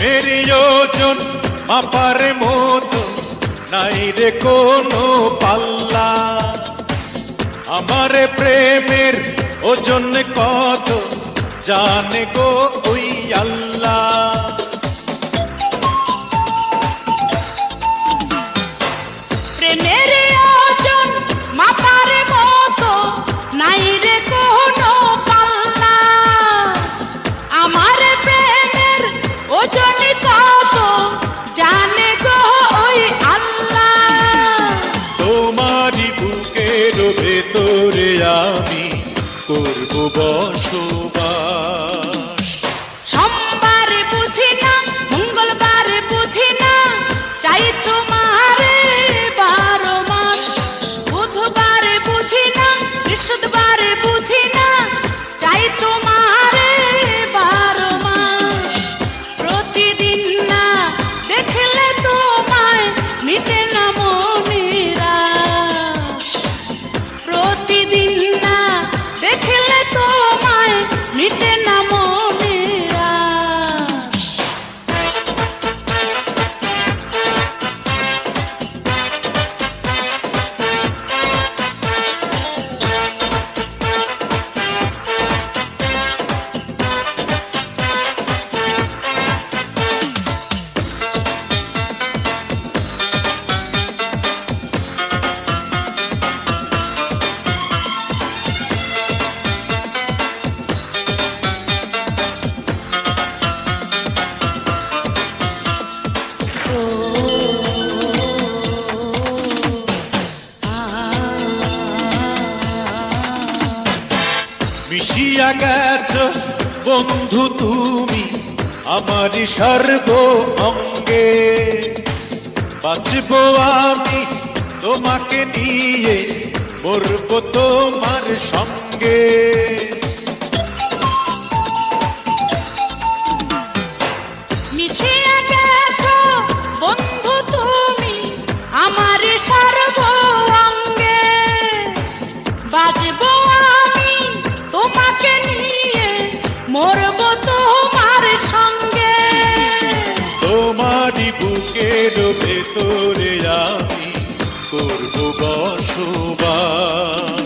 মেরিয়োজন ওজন মাপার মতো নাই রে কোনো পাল্লা আমার প্রেমের ওজন কত জানে গো ওই আল্লাহ করব বসবাস। গেছ বন্ধু তুমি আমার সর্ব অঙ্গে বাঁচব আমি তোমাকে নিয়ে মরব তোমার সঙ্গে। ভেতরে আমি করব বসবাস।